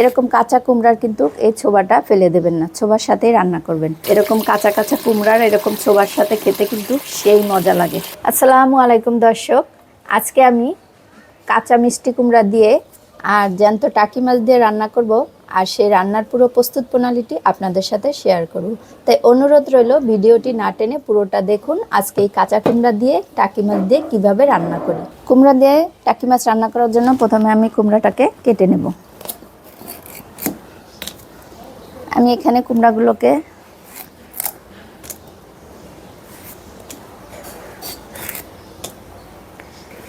এরকম কাঁচা কুমড়ার কিন্তু এই ছোবাটা ফেলে দেবেন না, ছোবার সাথেই রান্না করবেন। এরকম কাঁচা কাঁচা কুমড়ার এরকম ছোবার সাথে খেতে কিন্তু সেই মজা লাগে। আসসালামু আলাইকুম দর্শক, আজকে আমি কাঁচা মিষ্টি কুমড়া দিয়ে আর জ্যান্ত টাকি মাছ দিয়ে রান্না করব আর সেই রান্নার পুরো প্রস্তুত প্রণালীটি আপনাদের সাথে শেয়ার করব। তাই অনুরোধ রইল, ভিডিওটি না টেনে পুরোটা দেখুন, আজকে এই কাঁচা কুমড়া দিয়ে টাকি মাছ দিয়ে কীভাবে রান্না করি। কুমড়া দিয়ে টাকি মাছ রান্না করার জন্য প্রথমে আমি কুমড়াটাকে কেটে নেব। আমি এখানে কুমড়াগুলোকে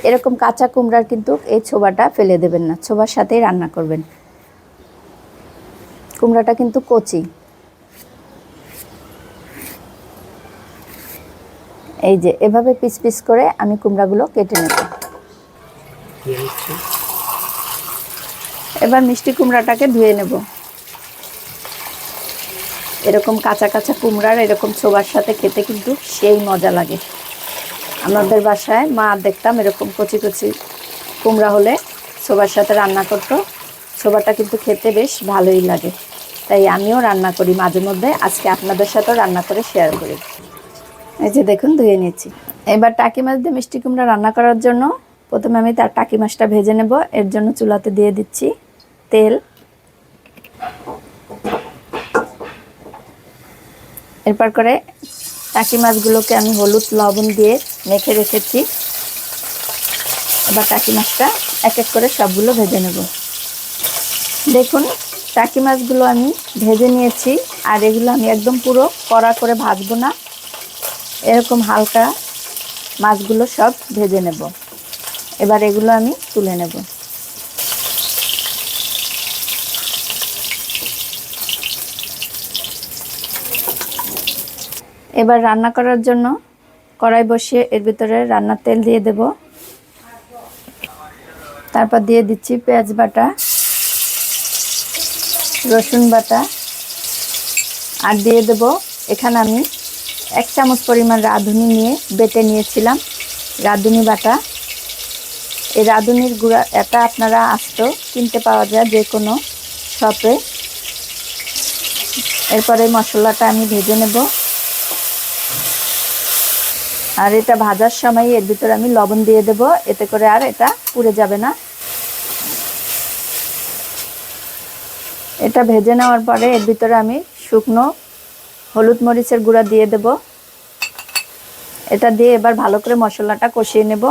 এরকম কাঁচা কুমড়ার কিন্তু এই ছোবাটা ফেলে দেবেন না ছোবার সাথেই রান্না করবেন। কুমড়াটা কিন্তু কচি। এই যে এভাবে পিস পিস করে আমি কুমড়াগুলো কেটে নেব। এবার মিষ্টি কুমড়াটাকে ধুয়ে নেব। এরকম কাঁচা কাঁচা কুমড়ার এরকম ছোবার সাথে খেতে কিন্তু সেই মজা লাগে। আমাদের বাসায় মা দেখতাম এরকম কচি কচি কুমড়া হলে ছোবার সাথে রান্না করতো। ছোবাটা কিন্তু খেতে বেশ ভালোই লাগে। তাই আমিও রান্না করি মাঝে মধ্যে। আজকে আপনাদের সাথেও রান্না করে শেয়ার করি। এই যে দেখুন, ধুয়ে নিয়েছি। এবার টাকি মাছ দিয়ে মিষ্টি কুমড়া রান্না করার জন্য প্রথমে আমি তার টাকি মাছটা ভেজে নেব। এর জন্য চুলাতে দিয়ে দিচ্ছি তেল। এরপর করে টাকি মাছগুলোকে আমি হলুদ লবণ দিয়ে মেখে রেখেছি। এবার টাকি মাছটা এক এক করে সবগুলো ভেজে নেব। দেখুন, টাকি মাছগুলো আমি ভেজে নিয়েছি আর এগুলো আমি একদম পুরো কড়া করে ভাজবো না। এরকম হালকা মাছগুলো সব ভেজে নেব। এবার এগুলো আমি তুলে নেব। এবার রান্না করার জন্য কড়াই বসিয়ে এর ভিতরে রান্নার তেল দিয়ে দেব। তারপর দিয়ে দিচ্ছি পেঁয়াজ বাটা, রসুন বাটা, আর দিয়ে দেব এখানে আমি এক চামচ পরিমাণ রাঁধুনি নিয়ে বেটে নিয়েছিলাম রাঁধুনি বাটা। এই রাঁধুনির গুঁড়া এটা আপনারা আস্ত কিনতে পাওয়া যায় যে কোনো শপে। এরপরে মশলাটা আমি ভেজে নেব। আর এটা ভাজার সময় এর ভিতরে আমি লবণ দিয়ে দেব, এতে করে আর এটা পুড়ে যাবে না। এটা ভেজে নেওয়ার পরে এর ভিতরে আমি শুকনো হলুদ মরিচের গুঁড়া দিয়ে দেব। এটা দিয়ে এবার ভালো করে মশলাটা কষিয়ে নেব।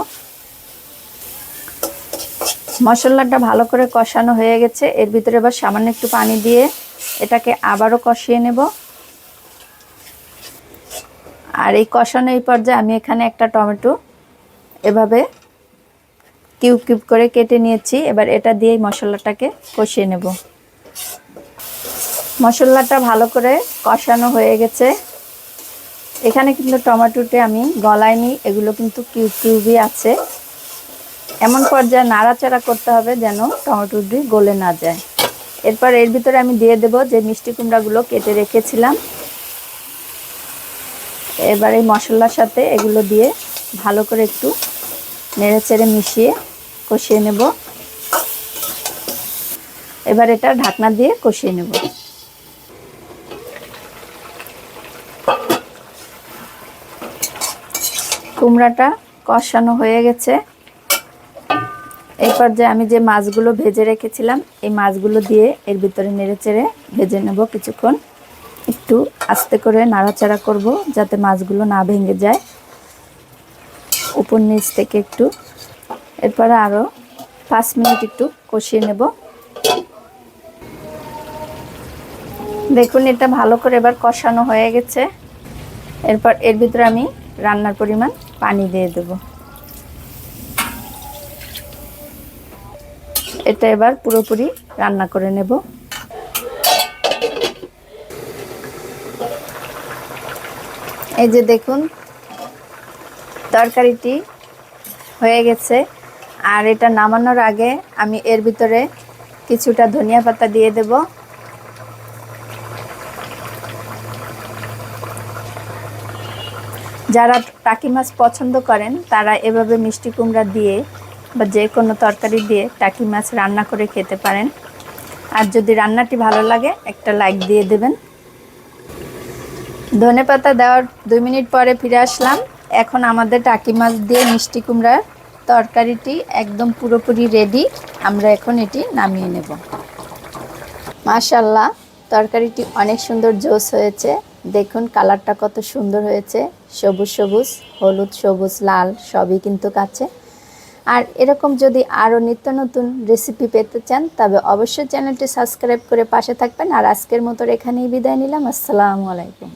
মশলাটা ভালো করে কষানো হয়ে গেছে, এর ভিতরে এবার সামান্য একটু পানি দিয়ে এটাকে আবারও কষিয়ে নেব। আর এই কষানো এই পর্যায়ে আমি এখানে একটা টমেটো এভাবে কিউব কিউব করে কেটে নিয়েছি। এবার এটা দিয়ে মশলাটাকে কষিয়ে নেব। মশলাটা ভালো করে কষানো হয়ে গেছে। এখানে কিন্তু টমেটোতে আমি গলাইনি এগুলো কিন্তু কিউব কিউবই আছে। এমন পর্যায়ে নাড়াচাড়া করতে হবে যেন টমেটোটি গলে না যায়। এরপর এর ভিতরে আমি দিয়ে দেব যে মিষ্টি কুমড়াগুলো কেটে রেখেছিলাম। এবার এই মশলার সাথে এগুলো দিয়ে ভালো করে একটু নেড়ে চেড়ে মিশিয়ে কষিয়ে নেব। এবার এটা ঢাকনা দিয়ে কষিয়ে নেব। কুমড়াটা কষানো হয়ে গেছে। এরপর যে আমি যে মাছগুলো ভেজে রেখেছিলাম, এই মাছগুলো দিয়ে এর ভিতরে নেড়ে চেড়ে ভেজে নেব কিছুক্ষণ। একটু আস্তে করে নাড়াচাড়া করব যাতে মাছগুলো না ভেঙে যায়। উপর নিচ থেকে একটু। এরপরে আরও পাঁচ মিনিট একটু কষিয়ে নেব। দেখুন, এটা ভালো করে এবার কষানো হয়ে গেছে। এরপর এর ভিতরে আমি রান্নার পরিমাণ পানি দিয়ে দেব। এটা এবার পুরোপুরি রান্না করে নেব। এই যে দেখুন, তরকারিটি হয়ে গেছে। আর এটা নামানোর আগে আমি এর ভিতরে কিছুটা ধনিয়া পাতা দিয়ে দেব। যারা টাকি মাছ পছন্দ করেন, তারা এভাবে মিষ্টি কুমড়া দিয়ে বা যে কোনো তরকারি দিয়ে টাকি মাছ রান্না করে খেতে পারেন। আর যদি রান্নাটি ভালো লাগে, একটা লাইক দিয়ে দেবেন। ধনে পাতা দেওয়ার দুই মিনিট পরে ফিরে আসলাম। এখন আমাদের টাকি মাছ দিয়ে মিষ্টি কুমড়ার তরকারিটি একদম পুরোপুরি রেডি আমরা এখন এটি নামিয়ে নেব। মাশাল্লাহ তরকারিটি অনেক সুন্দর জোস হয়েছে। দেখুন কালারটা কত সুন্দর হয়েছে। সবুজ সবুজ, হলুদ সবুজ, লাল, সবই কিন্তু কাছে। আর এরকম যদি আরও নিত্য নতুন রেসিপি পেতে চান, তবে অবশ্যই চ্যানেলটি সাবস্ক্রাইব করে পাশে থাকবেন। আর আজকের মতো এখানেই বিদায় নিলাম। আসসালামু আলাইকুম।